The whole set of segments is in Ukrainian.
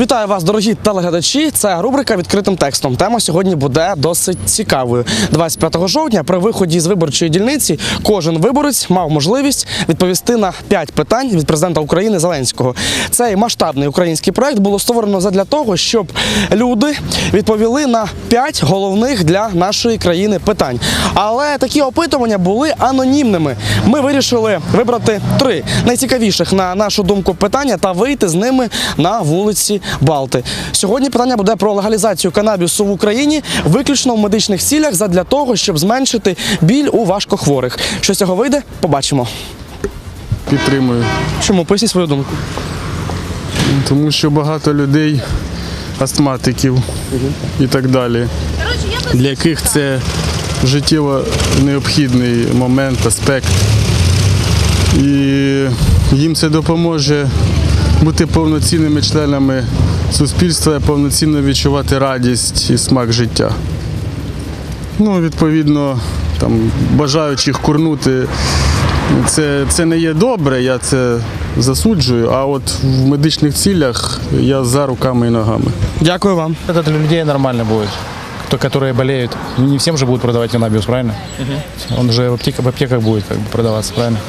Вітаю вас, дорогі телеглядачі. Це рубрика відкритим текстом. Тема сьогодні буде досить цікавою. 25 жовтня при виході з виборчої дільниці кожен виборець мав можливість відповісти на 5 питань від президента України Зеленського. Цей масштабний український проект було створено задля того, щоб люди відповіли на 5 головних для нашої країни питань. Але такі опитування були анонімними. Ми вирішили вибрати три найцікавіших на нашу думку питання та вийти з ними на вулиці Балти. Сьогодні питання буде про легалізацію канабісу в Україні виключно в медичних цілях задля того, щоб зменшити біль у важкохворих. Що з цього вийде, побачимо. Підтримую, Чому поясніть свою думку? тому що багато людей, астматиків і так далі, для яких це життєво необхідний момент, аспект. І їм це допоможе бути повноцінними членами суспільства, повноцінно відчувати радість і смак життя. Ну, відповідно, там, бажаючих курнути, це, це не є добре, я це засуджую, а от в медичних цілях я за руками і ногами. Дякую вам. Это для людей нормально будет, кто, которые болеют. Не всем же будут продавать каннабис, правильно? Он же в аптеках, в аптеках будет как бы продаваться, правильно?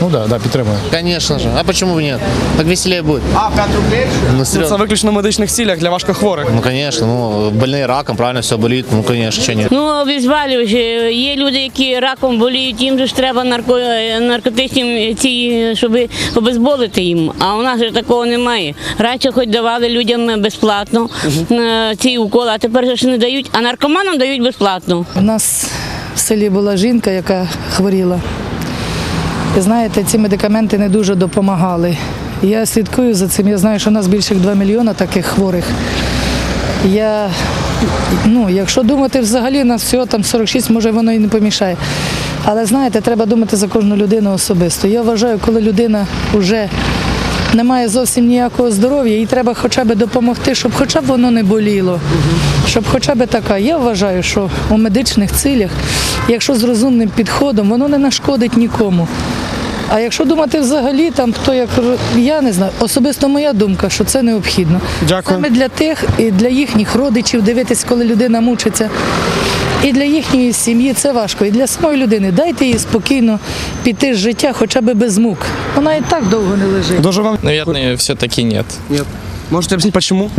Ну да, да, підтримую. Конечно же. А почему бы нет? Так веселее будет. А 5 рублей? Ну, Це серьезно. виключно в медичних цілях для важкохворих. Ну, конечно. Ну, больные раком, правильно, все болит. Ну, конечно, что нет. Ну, обезболюючі. Є люди, які раком боліють, їм же ж треба нарко... наркотичні ці, щоб обезболити їм. А у нас же такого немає. Раніше хоч давали людям безплатно на ці уколи, а тепер же ж не дають, а наркоманам дають безплатно. У нас в селі була жінка, яка хворіла. І знаєте, ці медикаменти не дуже допомагали. Я слідкую за цим. Я знаю, що у нас більше 2 мільйона таких хворих. Я, ну, якщо думати взагалі, нас всього там 46, може воно і не помішає. Але знаєте, треба думати за кожну людину особисто. Я вважаю, коли людина вже не має зовсім ніякого здоров'я, їй треба хоча б допомогти, щоб хоча б воно не боліло. Щоб хоча б така. Я вважаю, що у медичних цілях, якщо з розумним підходом, воно не нашкодить нікому. А якщо думати взагалі, там хто як я не знаю, особисто моя думка, що це необхідно. Дякую. Саме для тих і для їхніх родичів дивитись, коли людина мучиться. І для їхньої сім'ї це важко. І для самої людини дайте їй спокійно піти з життя, хоча б без мук. Вона і так довго не лежить. Дуже вам Наверное, все-таки нет. Нет. Можете объяснить, почему?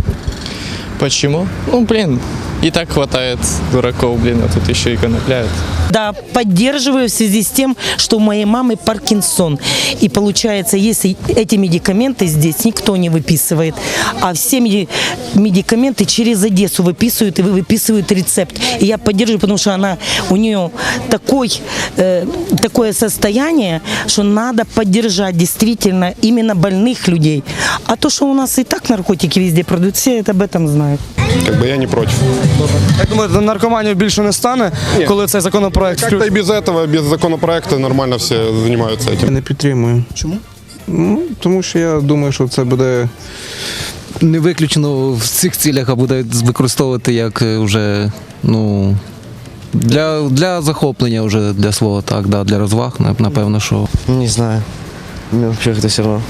Почему? Ну, блин, и так хватает дураков, блин, а тут еще и конопляют Да, поддерживаю в связи с тем, что у моей мамы Паркинсон. И получается, если эти медикаменты здесь никто не выписывает, а все меди- медикаменты через Одессу выписывают и вы- выписывают рецепт. И я поддерживаю, потому что она, у нее такой, э, такое состояние, что надо поддержать действительно именно больных людей. А то, что у нас и так наркотики везде продают, все это об этом знают. Как бы я не против. Як думаєте, наркоманів більше не стане, коли цей законопроект Как-то включ- и без этого, без законопроекта нормально все занимаются этим. Не підтримую. Чому? Ну, тому що я думаю, що це буде не виключено в цих цілях, а буде використовувати як е, вже ну. Для, для захоплення вже для свого так, да, для розваг, нап- напевно, що. Не знаю. Мне вообще как-то все равно.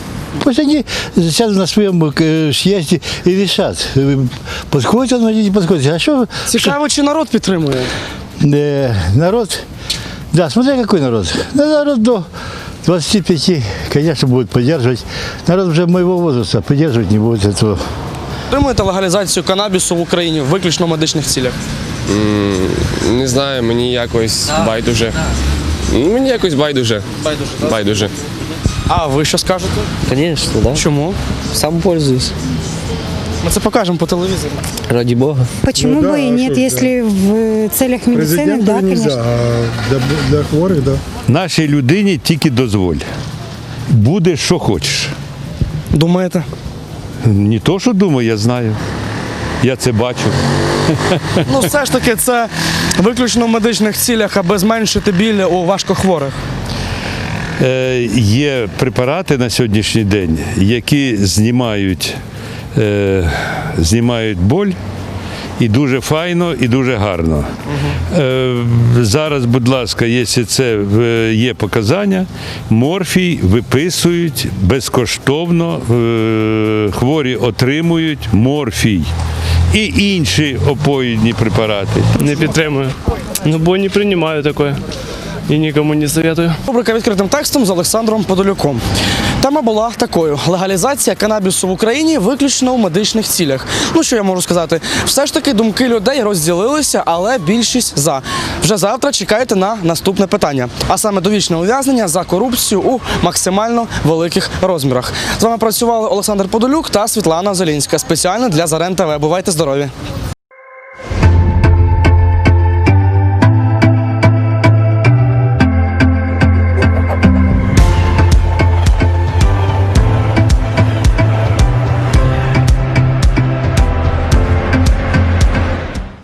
Пусть они сейчас на своем э, съезде и решат, э, подходит он или не подходит. А что Цікаво, чи народ підтримує? э, народ, да, смотря какой народ. Ну, народ до 25, конечно, будет поддерживать. Народ уже моего возраста поддерживать не будет этого. Підтримуєте легалізацію канабісу в Україні виключно в медичних цілях? Не знаю, мені якось байдуже. Мені якось байдуже. Байдуже, Байдуже. А ви що скажете? Конечно, да. Чому? Сам пользуюсь. Ми це покажемо по телевізору. Ради бога. Почему бы и нет, если в целях медицины, да, конечно. для, для хворых, да. Нашій людині тільки дозволь. Буде, що хочеш. Думаєте? Не то, що думаю, я знаю. Я це бачу. Ну, все ж таки, це виключно в медичних цілях, аби зменшити біль у важкохворих. Е, є препарати на сьогоднішній день, які знімають, е, знімають боль І дуже файно, і дуже гарно. Е, зараз, будь ласка, якщо це є показання, морфій виписують безкоштовно, е, хворі отримують морфій і інші опоїдні препарати. Не підтримую. Ну, бо не приймаю таке. І нікому не советую. Рубрика відкритим текстом з Олександром Подолюком. Тема була такою: легалізація канабісу в Україні виключно у медичних цілях. Ну що я можу сказати? Все ж таки думки людей розділилися, але більшість за. Вже завтра чекайте на наступне питання, а саме довічне ув'язнення за корупцію у максимально великих розмірах. З вами працювали Олександр Подолюк та Світлана Зелінська спеціально для Зарен ТВ. Бувайте здорові!